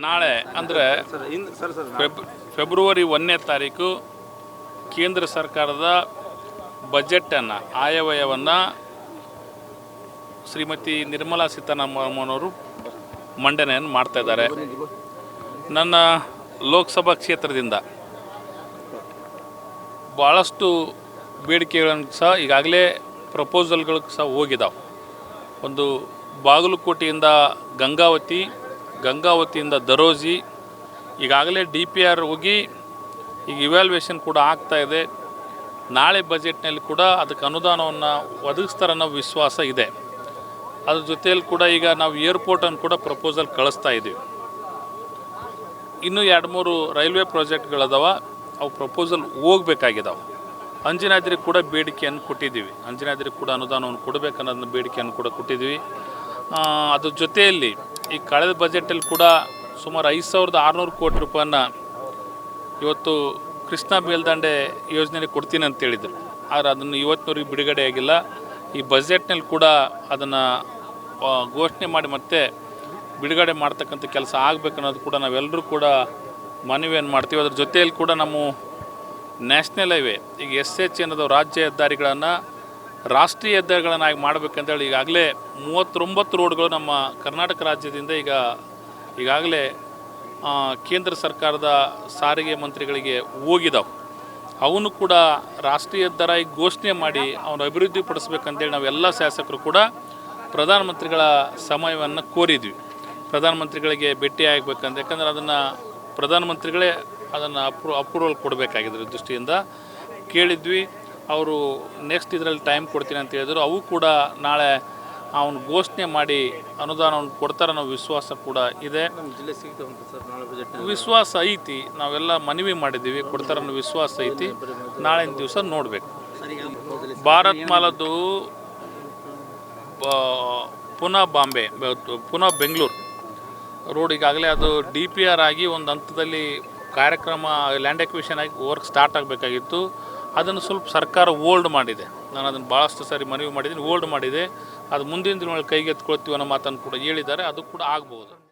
ನಾಳೆ ಅಂದರೆ Feb February ಒಂದನೇ ತಾರೀಕು ಕೇಂದ್ರ ಸರ್ಕಾರದ ಬಜೆಟನ್ನು ಆಯವ್ಯಯವನ್ನು ಶ್ರೀಮತಿ ನಿರ್ಮಲಾ ಸೀತಾರಾಮನ್ ಅವರು ಮಂಡನೆಯನ್ನು ಮಾಡ್ತಾ ಇದ್ದಾರೆ. ನನ್ನ ಲೋಕಸಭಾ ಕ್ಷೇತ್ರದಿಂದ ಭಾಳಷ್ಟು ಬೇಡಿಕೆಗಳನ್ನು ಸಹ ಈಗಾಗಲೇ ಪ್ರಪೋಸಲ್ಗಳು ಸಹ ಹೋಗಿದ್ದಾವೆ ಒಂದು ಬಾಗಲಕೋಟೆಯಿಂದ ಗಂಗಾವತಿ ಗಂಗಾವತಿಯಿಂದ ದರೋಜಿ, ಈಗಾಗಲೇ ಡಿ ಪಿ ಆರ್ ಹೋಗಿ ಈಗ ಇವ್ಯಾಲ್ಯೂಯೇಷನ್ ಕೂಡ ಆಗ್ತಾ ಇದೆ. ನಾಳೆ ಬಜೆಟ್ನಲ್ಲಿ ಕೂಡ ಅದಕ್ಕೆ ಅನುದಾನವನ್ನು ಒದಗಿಸ್ತಾರೆ ಅನ್ನೋ ವಿಶ್ವಾಸ ಇದೆ. ಅದ್ರ ಜೊತೆಯಲ್ಲಿ ಕೂಡ ಈಗ ನಾವು ಏರ್ಪೋರ್ಟನ್ನು ಕೂಡ ಪ್ರಪೋಸಲ್ ಕಳಿಸ್ತಾ ಇದ್ದೀವಿ ಇನ್ನೂ ಎರಡು ಮೂರು ರೈಲ್ವೆ ಪ್ರಾಜೆಕ್ಟ್ಗಳದಾವ ಅವು ಪ್ರಪೋಸಲ್ ಹೋಗ್ಬೇಕಾಗಿದ್ದಾವೆ ಅಂಜನಾದ್ರಿ ಕೂಡ ಬೇಡಿಕೆಯನ್ನು ಕೊಟ್ಟಿದ್ದೀವಿ. ಅಂಜನಾದ್ರಿ ಕೂಡ ಅನುದಾನವನ್ನು ಕೊಡಬೇಕನ್ನೋದನ್ನ ಬೇಡಿಕೆಯನ್ನು ಕೂಡ ಕೊಟ್ಟಿದ್ದೀವಿ. ಅದ್ರ ಜೊತೆಯಲ್ಲಿ ಈ ಕಳೆದ ಬಜೆಟಲ್ಲಿ ಕೂಡ ಸುಮಾರು ಐದು ಸಾವಿರದ ಆರುನೂರು ಕೋಟಿ ರೂಪಾಯನ್ನ ಇವತ್ತು ಕೃಷ್ಣ ಮೇಲ್ದಂಡೆ ಯೋಜನೆಗೆ ಕೊಡ್ತೀನಿ ಅಂತ ಹೇಳಿದರು. ಆದರೆ ಅದನ್ನು ಇವತ್ತಿನವರೆಗೆ ಬಿಡುಗಡೆ ಆಗಿಲ್ಲ. ಈ ಬಜೆಟ್ನಲ್ಲಿ ಕೂಡ ಅದನ್ನು ಘೋಷಣೆ ಮಾಡಿ ಮತ್ತೆ ಬಿಡುಗಡೆ ಮಾಡ್ತಕ್ಕಂಥ ಕೆಲಸ ಆಗಬೇಕನ್ನೋದು ಕೂಡ ನಾವೆಲ್ಲರೂ ಕೂಡ ಮನವಿಯನ್ನು ಮಾಡ್ತೀವಿ. ಅದ್ರ ಜೊತೆಯಲ್ಲಿ ಕೂಡ ನಮ್ಮ ನ್ಯಾಷನಲ್ ಹೈವೇ, ಈಗ ಎಸ್ ಎಚ್ ಅನ್ನೋದು ರಾಜ್ಯ ಹೆದ್ದಾರಿಗಳನ್ನು ರಾಷ್ಟ್ರೀಯ ಹೆದ್ದಾರಿಗಳನ್ನಾಗಿ ಮಾಡಬೇಕಂತೇಳಿ ಈಗಾಗಲೇ ಮೂವತ್ತೊಂಬತ್ತು ರೋಡ್ಗಳು ನಮ್ಮ ಕರ್ನಾಟಕ ರಾಜ್ಯದಿಂದ ಈಗ ಈಗಾಗಲೇ ಕೇಂದ್ರ ಸರ್ಕಾರದ ಸಾರಿಗೆ ಮಂತ್ರಿಗಳಿಗೆ ಹೋಗಿದ್ದಾವೆ ಅವನು ಕೂಡ ರಾಷ್ಟ್ರೀಯ ಹೆದ್ದಾರಿ ಘೋಷಣೆ ಮಾಡಿ ಅವನು ಅಭಿವೃದ್ಧಿ ಪಡಿಸ್ಬೇಕಂತೇಳಿ ನಾವೆಲ್ಲ ಶಾಸಕರು ಕೂಡ ಪ್ರಧಾನಮಂತ್ರಿಗಳ ಸಮಯವನ್ನು ಕೋರಿದ್ವಿ. ಪ್ರಧಾನಮಂತ್ರಿಗಳಿಗೆ ಭೇಟಿ ಆಗಬೇಕಂತ, ಯಾಕಂದ್ರೆ ಅದನ್ನು ಪ್ರಧಾನಮಂತ್ರಿಗಳೇ ಅದನ್ನು ಅಪ್ರೂ, ಅಪ್ರೂವಲ್ ಕೊಡಬೇಕಾಗಿದ್ರ ದೃಷ್ಟಿಯಿಂದ. ಕೇಳಿದ್ವಿ ಅವರು ನೆಕ್ಸ್ಟ್ ಇದರಲ್ಲಿ ಟೈಮ್ ಕೊಡ್ತೀನಿ ಅಂತ ಹೇಳಿದ್ರು. ಅವು ಕೂಡ ನಾಳೆ ಅವನು ಘೋಷಣೆ ಮಾಡಿ ಅನುದಾನವನ್ನು ಕೊಡ್ತಾರೆ ಅನ್ನೋ ವಿಶ್ವಾಸ ಕೂಡ ಇದೆ. ವಿಶ್ವಾಸ ಐತಿ. ನಾವೆಲ್ಲ ಮನವಿ ಮಾಡಿದ್ದೀವಿ ಕೊಡ್ತಾರೆ ಅನ್ನೋ ವಿಶ್ವಾಸ ಐತಿ. ನಾಳಿನ ದಿವಸ ನೋಡಬೇಕು. ಭಾರತ್ ಮಾಲದ್ದು ಪುನಃ ಬಾಂಬೆ ಪುನಃ ಬೆಂಗಳೂರು. ರೋಡ್ ಈಗಾಗಲೇ ಅದು ಡಿ ಪಿ ಆರ್ ಆಗಿ ಒಂದು ಹಂತದಲ್ಲಿ ಕಾರ್ಯಕ್ರಮ ಲ್ಯಾಂಡ್ ಎಕ್ವಿಷನ್ ಆಗಿ ವರ್ಕ್ ಸ್ಟಾರ್ಟ್ ಆಗಬೇಕಾಗಿತ್ತು. ಅದನ್ನು ಸ್ವಲ್ಪ ಸರ್ಕಾರ ಓಲ್ಡ್ ಮಾಡಿದೆ. ನಾನು ಅದನ್ನು ಭಾಳಷ್ಟು ಸಾರಿ ಮನವಿ ಮಾಡಿದ್ದೀನಿ, ಓಲ್ಡ್ ಮಾಡಿದೆ. ಅದು ಮುಂದಿನ ದಿನಗಳಲ್ಲಿ ಕೈಗೆತ್ಕೊಳ್ತೀವಿ ಅನ್ನೋ ಮಾತನ್ನು ಕೂಡ ಹೇಳಿದ್ದಾರೆ, ಅದು ಕೂಡ ಆಗ್ಬೋದು.